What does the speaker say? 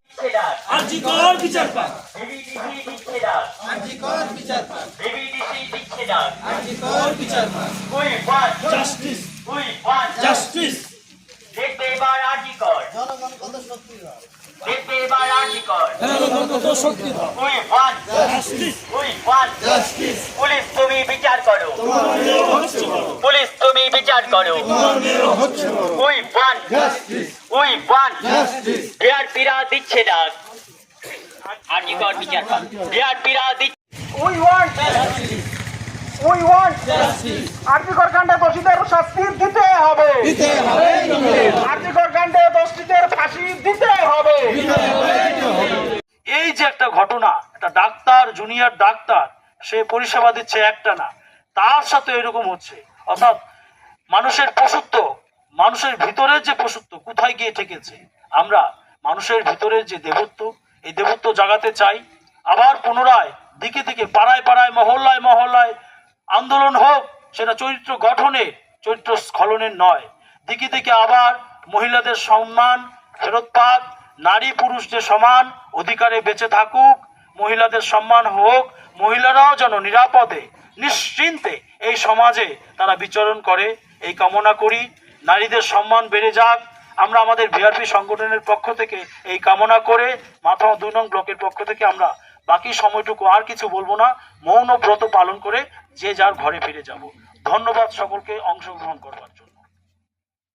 বিচ্ছেদার আর্জিকর বিচার পাক বিবিডিসি বিচ্ছেদার আর্জিকর বিচার পাক বিবিডিসি বিচ্ছেদার আর্জিকর বিচার পাক we want justice. We want justice. দেখবে এবার আর্জিকর জনগণ কত শক্তি দেখবে এবার আর্জিকর কত শক্তি we want justice. We want justice. Police তুমি বিচার করো হচ্ছে পুলিশ বিচার করো। We want justice we want বিআরপিরা দিচ্ছে ডাক আর্জিকর বিচার পাক বিআরপিরা দিচ্ছে we want we want RG Kar কাণ্ডে দোষীদের শাস্তি দিতে হবে। দিতে হবে। আর্জিকর কাণ্ডে দোষীদের ফাঁসি দিতে হবে। এই যে একটা ঘটনা একটা ডাক্তার জুনিয়র ডাক্তার সে পরিষেবা দিচ্ছে একটা না তার সাথে এরকম হচ্ছে। অর্থাৎ মানুষের পশুত্ব মানুষের ভিতরের যে পশুত্ব কোথায় গিয়ে ঠেকেছে? আমরা মানুষের ভিতরের যে দেবত্ব, এই দেবত্ব জাগাতে চাই। আবার পুনরায় দিকে দিকে, পাড়ায় পাড়ায়, মহল্লায় মহল্লায় আন্দোলন হোক, সেটা চরিত্র গঠনে, চরিত্র স্খলনের নয়। দিকে দিকে আবার মহিলাদের সম্মান ফেরত পাক নারী পুরুষ যে সমান অধিকারে বেঁচে থাকুক, মহিলাদের সম্মান হোক, মহিলারাও যেন নিরাপদে, নিশ্চিন্তে এই সমাজে তারা বিচরণ করে। এই কামনা করি। নারীদের সম্মান বেড়ে যাক। আমরা আমাদের বিআরপি সংগঠনের পক্ষ থেকে এই কামনা করে মাথা দুই নং ব্লকের পক্ষ থেকে আমরা বাকি সময়টুকু আর কিছু বলব না। মৌন ব্রত পালন করে যে যার ঘরে ফিরে যাব। ধন্যবাদ সকলকে, অংশগ্রহণ করবার।